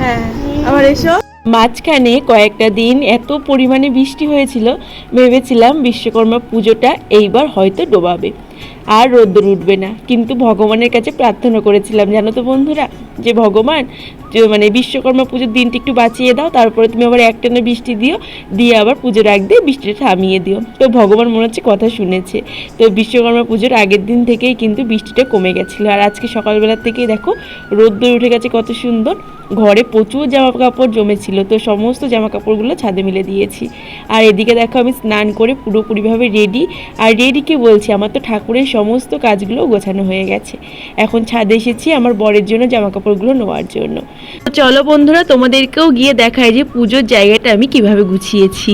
হ্যাঁ আবার এসো। মাঝখানে কয়েকটা দিন এত পরিমাণে বৃষ্টি হয়েছিল, ভেবেছিলাম বিশ্বকর্মা পুজোটা এইবার হয়তো ডোবাবে। আর রোদ্দুর উঠবে না। কিন্তু ভগবানের কাছে প্রার্থনা করেছিলাম, জানো তো বন্ধুরা? যে ভগবান মানে বিশ্বকর্মা পুজোর দিনটা একটু বাঁচিয়ে দাও, তারপরে তুমি আবার একটানা বৃষ্টি দিও, দিয়ে আবার পুজোর আগ দিয়ে বৃষ্টিটা থামিয়ে দিও। তো ভগবান মনে হচ্ছে কথা শুনেছে। তো বিশ্বকর্মা পুজোর আগের দিন থেকেই কিন্তু বৃষ্টিটা কমে গেছিল। আর আজকে সকালবেলা থেকেই দেখো, রোদ্দুর উঠে গেছে কত সুন্দর। ঘরে প্রচুর জামা কাপড় জমেছিল, তো সমস্ত জামা কাপড়গুলো ছাদে মিলে দিয়েছি। আর এদিকে দেখো, আমি স্নান করে পুরোপুরিভাবে রেডি আর রেডিকে বলছি? আমার তো ঠাকুরের সমস্ত কাজগুলো গোছানো হয়ে গেছে। এখন ছাদে এসেছি আমার বরের জন্য জামা কাপড়গুলো নেওয়ার জন্য। চলো বন্ধুরা, তোমাদেরকেও গিয়ে দেখায় যে পুজোর জায়গাটা আমি কীভাবে গুছিয়েছি।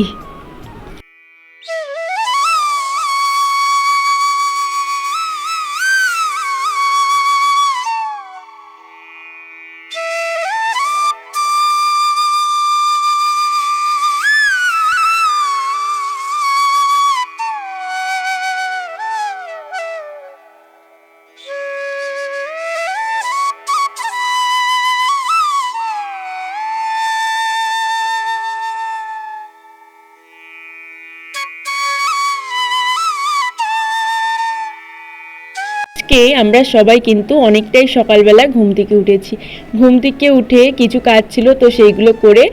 আজকে আমরা সবাই কিন্তু অনেকটাই সকালবেলা ঘুম থেকে উঠেছি। ঘুম থেকে উঠে কিছু কাজ ছিল তো সেইগুলো করে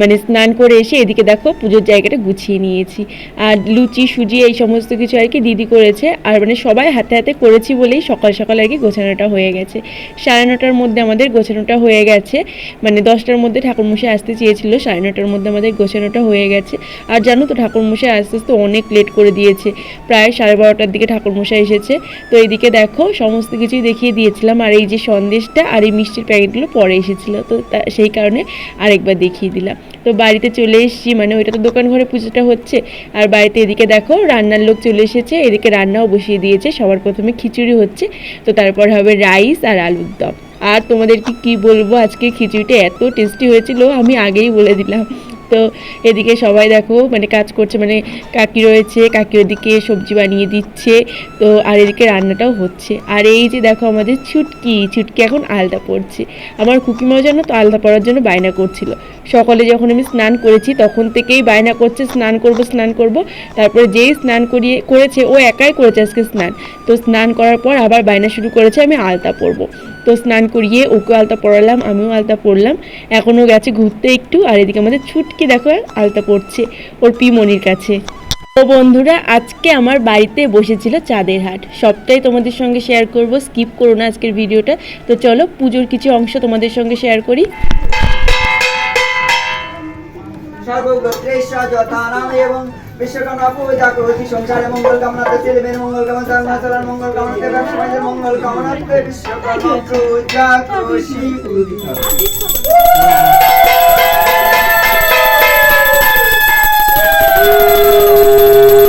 মানে স্নান করে এসে এদিকে দেখো পুজোর জায়গাটা গুছিয়ে নিয়েছি। আর লুচি, সুজি এই সমস্ত কিছু আর কি দিদি করেছে। আর মানে সবাই হাতে হাতে করেছি বলেই সকাল সকাল আর কি গোছানোটা হয়ে গেছে। সাড়ে নটার মধ্যে আমাদের গোছানোটা হয়ে গেছে। মানে দশটার মধ্যে ঠাকুরমশাই আসতে চেয়েছিল, সাড়ে নটার মধ্যে আমাদের গোছানোটা হয়ে গেছে। আর জানো তো ঠাকুরমশাই আস্তে আস্তে অনেক লেট করে দিয়েছে। প্রায় সাড়ে বারোটার দিকে ঠাকুরমশাই এসেছে। তো এইদিকে দেখো সমস্ত কিছুই দেখিয়ে দিয়েছিলাম। আর এই যে সন্দেশটা আর এই মিষ্টির প্যাকেটগুলো পরে এসেছিল, তো সেই কারণে আরেকবার দেখিয়ে দিলাম। তো বাড়িতে চলে এসেছি মানে ওইটা তো দোকান ঘরে পুজোটা হচ্ছে। আর বাড়িতে এদিকে দেখো, রান্নার লোক চলে এসেছে, এদিকে রান্নাও বসিয়ে দিয়েছে। সবার প্রথমে খিচুড়ি হচ্ছে, তো তারপর হবে রাইস আর আলুর দম। আর তোমাদেরকে কি বলব, আজকে খিচুড়িটা এত টেস্টি হয়েছিল, আমি আগেই বলে দিলাম। তো এদিকে সবাই দেখো মানে কাজ করছে মানে কাকি রয়েছে, কাকি ওদিকে সবজি বানিয়ে দিচ্ছে, তো আর এদিকে রান্নাটাও হচ্ছে। আর এই যে দেখো আমাদের ছুটকি ছুটকি এখন আলতা পড়ছে আমার কুকিমাও জানো তো আলতা পড়ার জন্য বায়না করছিল। সকালে যখন আমি স্নান করেছি, তখন থেকেই বায়না করছে, স্নান করব স্নান করব। তারপরে যেই স্নান করিয়ে করেছে, ও একাই করেছে আজকে স্নান। তো স্নান করার পর আবার বায়না শুরু করেছে, আমি আলতা পরবো। তো স্নান করিয়ে ওকে আলতা পরালাম, আমিও আলতা পরলাম। এখনও গেছে ঘুরতে একটু, আর এদিকে আমাদের ছুটকে দেখো, আলতা পড়ছে ওর পিমনির কাছে। তো বন্ধুরা, আজকে আমার বাড়িতে বসেছিল চাঁদের হাট। সবটাই তোমাদের সঙ্গে শেয়ার করব স্কিপ করো না আজকের ভিডিওটা তো চলো, পুজোর কিছু অংশ তোমাদের সঙ্গে শেয়ার করি। সর্বগোত্রেশ যথানাম এবং বিশ্বকর্মা পূজা করছি সংসারে মঙ্গল কামনাতে ছেলেমেয়ের মঙ্গল কামনা ধর্মাচরণ মঙ্গল কামনাতে ব্যবসায়ীদের মঙ্গল কামনাতে বিশ্বকর্মা পূজা করছি ওম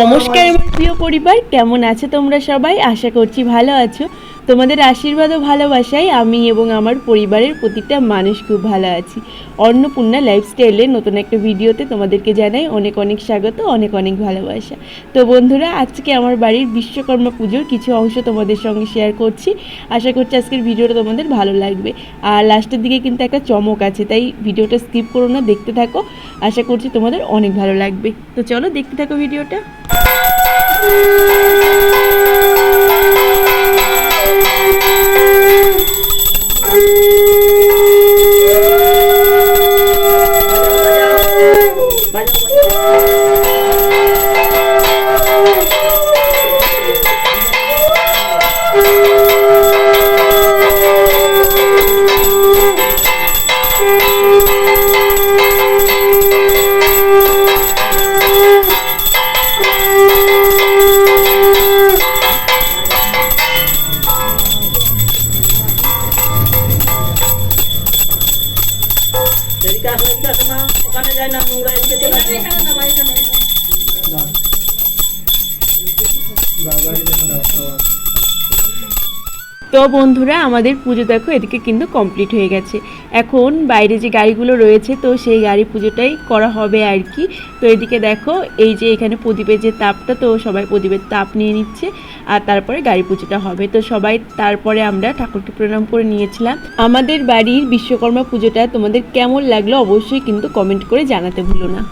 নমস্কার আমার প্রিয় পরিবার কেমন আছো তোমরা সবাই? আশা করছি ভালো আছো। তোমাদের আশীর্বাদ ও ভালোবাসায় আমি এবং আমার পরিবারের প্রতিটা মানুষ খুব ভালো আছি। অন্নপূর্ণা লাইফস্টাইলের নতুন একটা ভিডিওতে তোমাদেরকে জানাই অনেক অনেক স্বাগত, অনেক অনেক ভালোবাসা। তো বন্ধুরা, আজকে আমার বাড়ির বিশ্বকর্মা পুজোর কিছু অংশ তোমাদের সঙ্গে শেয়ার করছি। আশা করছি আজকের ভিডিওটা তোমাদের ভালো লাগবে। আর লাস্টের দিকে কিন্তু একটা চমক আছে, তাই ভিডিওটা স্কিপ করো না, দেখতে থাকো। আশা করছি তোমাদের অনেক ভালো লাগবে। তো চলো দেখতে থাকো ভিডিওটা। Thank you. তো বন্ধুরা, আমাদের পুজো দেখো, এদিকে কিন্তু কমপ্লিট হয়ে গেছে। এখন বাইরে যে গাড়িগুলো রয়েছে, তো সেই গাড়ি পুজোটাই করা হবে আর কি। তো এদিকে দেখো, এই যে এখানে প্রদীপের যে তাপটা, তো সবাই প্রদীপের তাপ নিয়ে নিচ্ছে, আর তারপরে গাড়ি পুজোটা হবে। তো সবাই তারপরে আমরা ঠাকুরকে প্রণাম করে নিয়েছিলাম। আমাদের বাড়ির বিশ্বকর্মা পুজোটা তোমাদের কেমন লাগল, অবশ্যই কিন্তু কমেন্ট করে জানাতে ভুলো না।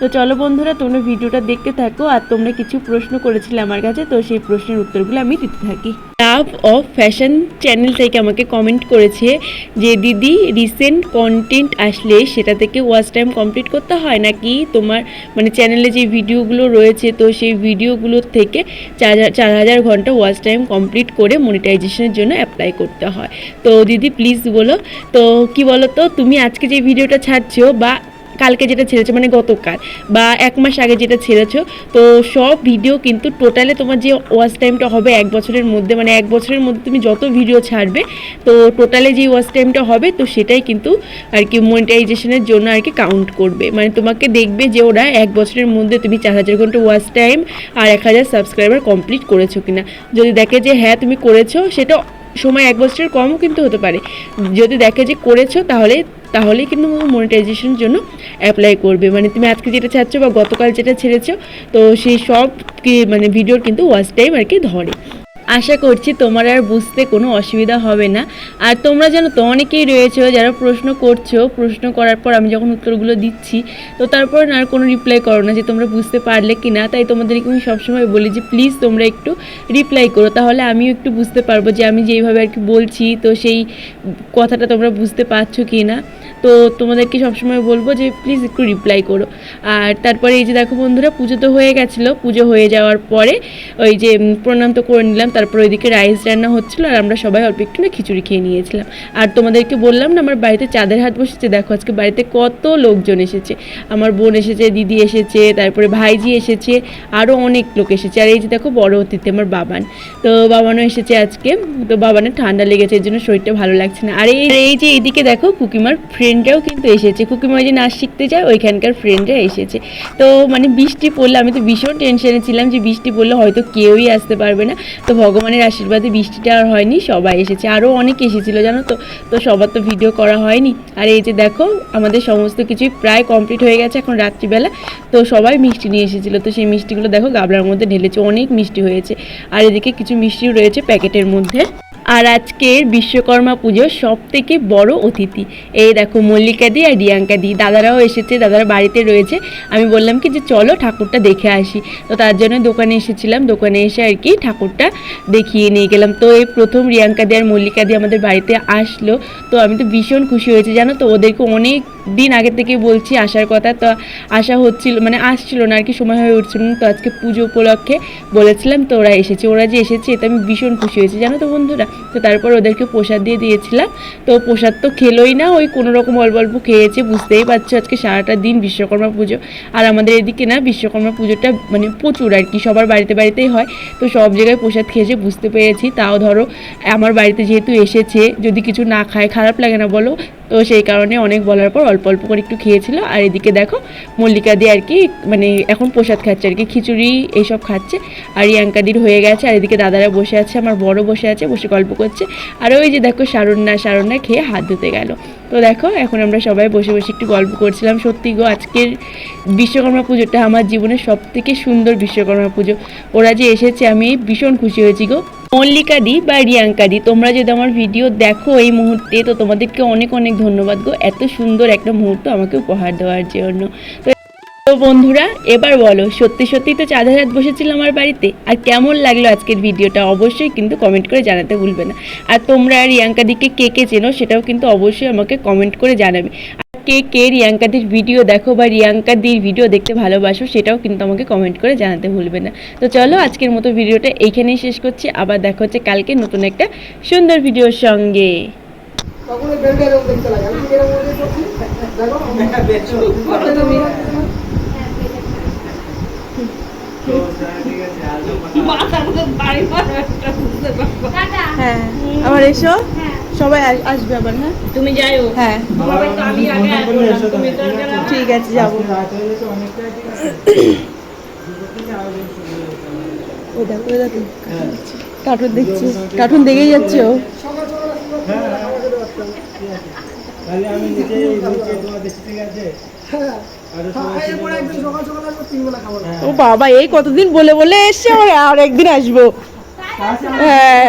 তো চলো বন্ধুরা, তোমরা ভিডিওটা দেখতে থাকো আর তোমরা কিছু প্রশ্ন করেছিলে আমার কাছে, তো সেই প্রশ্নের উত্তরগুলো আমি দিতে থাকি। লাভ অফ ফ্যাশন চ্যানেল থেকে আমাকে কমেন্ট করেছে যে, দিদি রিসেন্ট কন্টেন্ট আসলে সেটা থেকে ওয়াচ টাইম কমপ্লিট করতে হয় নাকি? তোমার মানে চ্যানেলে যে ভিডিওগুলো রয়েছে, তো সেই ভিডিওগুলোর থেকে চার হাজার- ঘণ্টা ওয়াচ টাইম কমপ্লিট করে মনিটাইজেশনের জন্য অ্যাপ্লাই করতে হয়। তো দিদি প্লিজ বলো, তো কি বলো তো তুমি আজকে যে ভিডিওটা ছাড়ছো বা কালকে যেটা ছেড়েছো মানে গতকাল, বা এক মাস আগে যেটা ছেড়েছো, তো সব ভিডিও কিন্তু টোটালে তোমার যে ওয়াচ টাইমটা হবে এক বছরের মধ্যে মানে এক বছরের মধ্যে তুমি যত ভিডিও ছাড়বে, তো টোটালে যে ওয়াচ টাইমটা হবে, তো সেটাই কিন্তু আর কি মনিটাইজেশনের জন্য আর কি কাউন্ট করবে। মানে তোমাকে দেখবে যে ওরা এক বছরের মধ্যে তুমি চার হাজার ঘণ্টা ওয়াচ টাইম আর এক হাজার সাবস্ক্রাইবার কমপ্লিট করেছ কিনা। যদি দেখে যে হ্যাঁ তুমি করেছ, সেটা সময় এক বছরের কমও কিন্তু হতে পারে। যদি দেখে যে করেছ, তাহলে তাহলেই কিন্তু মনিটাইজেশনের জন্য অ্যাপ্লাই করবে। মানে তুমি আজকে যেটা ছাড়ছো বা গতকাল যেটা ছেড়েছো, তো সেই সব মানে ভিডিওর কিন্তু ওয়াচ টাইম আর কি ধরে। আশা করছি তোমার আর বুঝতে কোনো অসুবিধা হবে না। আর তোমরা জানো তো, অনেকেই রয়েছে যারা প্রশ্ন করছ। প্রশ্ন করার পর আমি যখন উত্তরগুলো দিচ্ছি, তো তারপর আর কোনো রিপ্লাই করো না যে তোমরা বুঝতে পারলে কি না তাই তোমাদেরকে আমি সবসময় বলি যে প্লিজ তোমরা একটু রিপ্লাই করো। তাহলে আমিও একটু বুঝতে পারব যে আমি যেইভাবে আর কি বলছি, তো সেই কথাটা তোমরা বুঝতে পারছ কি না তো তোমাদেরকে সবসময় বলব যে প্লিজ একটু রিপ্লাই করো। আর তারপরে এই যে দেখো বন্ধুরা, পুজো তো হয়ে গেছিল। পুজো হয়ে যাওয়ার পরে ওই যে প্রণাম তো করে নিলাম। তারপর ওইদিকে রাইস রান্না হচ্ছিল আর আমরা সবাই অল্প একটু না খিচুড়ি খেয়ে নিয়েছিলাম। আর তোমাদেরকে বললাম না, আমার বাড়িতে চাঁদের হাত বসেছে। দেখো আজকে বাড়িতে কত লোকজন এসেছে। আমার বোন এসেছে, দিদি এসেছে, তারপরে ভাইজি এসেছে আরও অনেক লোক এসেছে। আর এই যে দেখো বড় অতিথি আমার বাবান। তো বাবানও এসেছে আজকে। তো বাবানের ঠান্ডা লেগেছে, এর জন্য শরীরটা ভালো লাগছে না। আর এই এই যে এইদিকে দেখো কুকিমার ফ্রেন্ডরাও কিন্তু এসেছে। কুকিমা ওই যে নাচ শিখতে যায়, ওইখানকার ফ্রেন্ডরা এসেছে। তো মানে বৃষ্টি পড়লে, আমি তো ভীষণ টেনশনে ছিলাম যে বৃষ্টি পড়লে হয়তো কেউই আসতে পারবে না। তো ভগবানের আশীর্বাদে বৃষ্টিটা আর হয়নি, সবাই এসেছে। আরও অনেক এসেছিল, জানো তো? তো সবার তো ভিডিও করা হয়নি। আর এই যে দেখো, আমাদের সমস্ত কিছুই প্রায় কমপ্লিট হয়ে গেছে এখন রাত্রিবেলা। তো সবাই মিষ্টি নিয়ে এসেছিল। তো সেই মিষ্টিগুলো দেখো গাবলার মধ্যে ঢেলেছে, অনেক মিষ্টি হয়েছে। আর এদিকে কিছু মিষ্টিও রয়েছে প্যাকেটের মধ্যে। আর আজকের বিশ্বকর্মা পুজোর সব থেকে বড় অতিথি। এই দেখো মল্লিকা দি আর রিয়াঙ্কা দি, দাদারাও এসেছে, দাদারা বাড়িতে রয়েছে। আমি বললাম কি যে চলো ঠাকুরটা দেখে আসি। তো তার জন্য দোকানে এসেছিলাম, দোকানে এসে আর কি ঠাকুরটা দেখিয়ে নিয়ে গেলাম। তো এই প্রথম রিয়াঙ্কা দি আর মল্লিকা দি আমাদের বাড়িতে আসলো। তো আমি তো ভীষণ খুশি হয়েছে, জানো তো? ওদেরকে অনেক দিন আগে থেকে বলছি আসার কথা, তো আসা হচ্ছিল মানে আসছিল না, আর কি সময় হয়ে উঠছিল না, তো আজকে পুজো উপলক্ষে বলেছিলাম, তো ওরা এসেছে, ওরা যে এসেছে এতে আমি ভীষণ খুশি হয়েছি, জানো তো বন্ধুরা? তো তারপর ওদেরকে প্রসাদ দিয়ে দিয়েছিলাম, তো প্রসাদ তো খেলোই না, ওই কোনো রকম অল্প অল্প খেয়েছে, বুঝতেই পারছ, আজকে সারাটা দিন বিশ্বকর্মা পুজো, আর আমাদের এদিকে না, বিশ্বকর্মা পুজোটা মানে প্রচুর, আর কি, সবার বাড়িতে বাড়িতেই হয়, তো সব জায়গায় প্রসাদ খেয়েছে, বুঝতে পেরেছি, তাও ধরো, আমার বাড়িতে যেহেতু এসেছে, যদি কিছু না খায়, খারাপ লাগে না বলো, তো সেই কারণে অনেক বলার পর অল্প অল্প করে একটু খেয়েছিল। আর এদিকে দেখো, মল্লিকা দিয়ে আর কি মানে এখন প্রসাদ খাচ্ছে আর কি, খিচুড়ি এইসব খাচ্ছে। আর ইয়াঙ্কাদির হয়ে গেছে, আর এদিকে দাদারা বসে আছে, আমার বড় বসে আছে, বসে গল্প করছে। আর ওই যে দেখো সারণ্যা সারণ্যা খেয়ে হাত ধুতে গেল। তো দেখো, এখন আমরা সবাই বসে বসে একটু গল্প করছিলাম। সত্যি গো, আজকের বিশ্বকর্মা পুজোটা আমার জীবনের সব থেকে সুন্দর বিশ্বকর্মা পুজো। ওরা যে এসেছে, আমি ভীষণ খুশি হয়েছি গো। মল্লিকা দি বা রিয়াঙ্কা দি। তোমরা যদি আমার ভিডিও দেখো এই মুহূর্তে, তো তোমাদেরকে অনেক অনেক ধন্যবাদ গো। এত সুন্দর একটা মুহূর্ত আমাকে উপহার দেওয়ার জন্য। তো বন্ধুরা, এবার বলো, সত্যি সত্যি তো চাঁদের হাত বসেছিল আমার বাড়িতে? আর কেমন লাগল আজকের ভিডিওটা অবশ্যই কিন্তু কমেন্ট করে জানাতে ভুলবে না। আর তোমরা রিয়াঙ্কা দিকে কে কে চেনো, সেটাও কিন্তু অবশ্যই আমাকে কমেন্ট করে জানাবে। কে কে রিয়াঙ্কাদির ভিডিও দেখো বা রিয়াঙ্কাদির ভিডিও দেখতে ভালোবাসো সেটাও কিন্তু আমাকে কমেন্ট করে জানাতে ভুলবে না। তো চলো আজকের মতো ভিডিওটা এইখানেই শেষ করছি আবার দেখা হচ্ছে কালকে নতুন একটা সুন্দর ভিডিওর সঙ্গে। করে করছি দেখো। তুমি হ্যাঁ এসো। সবাই আসবে আবার হ্যাঁ? তুমি যাইও। হ্যাঁ। ঠিক আছে যাব। ও দেখো ও দেখো। কার্টুন দেখছি। কার্টুন দেখেই যাচ্ছে ও। ও বাবা এই কতদিন বলে বলে এসছে আর একদিন আসব। হ্যাঁ।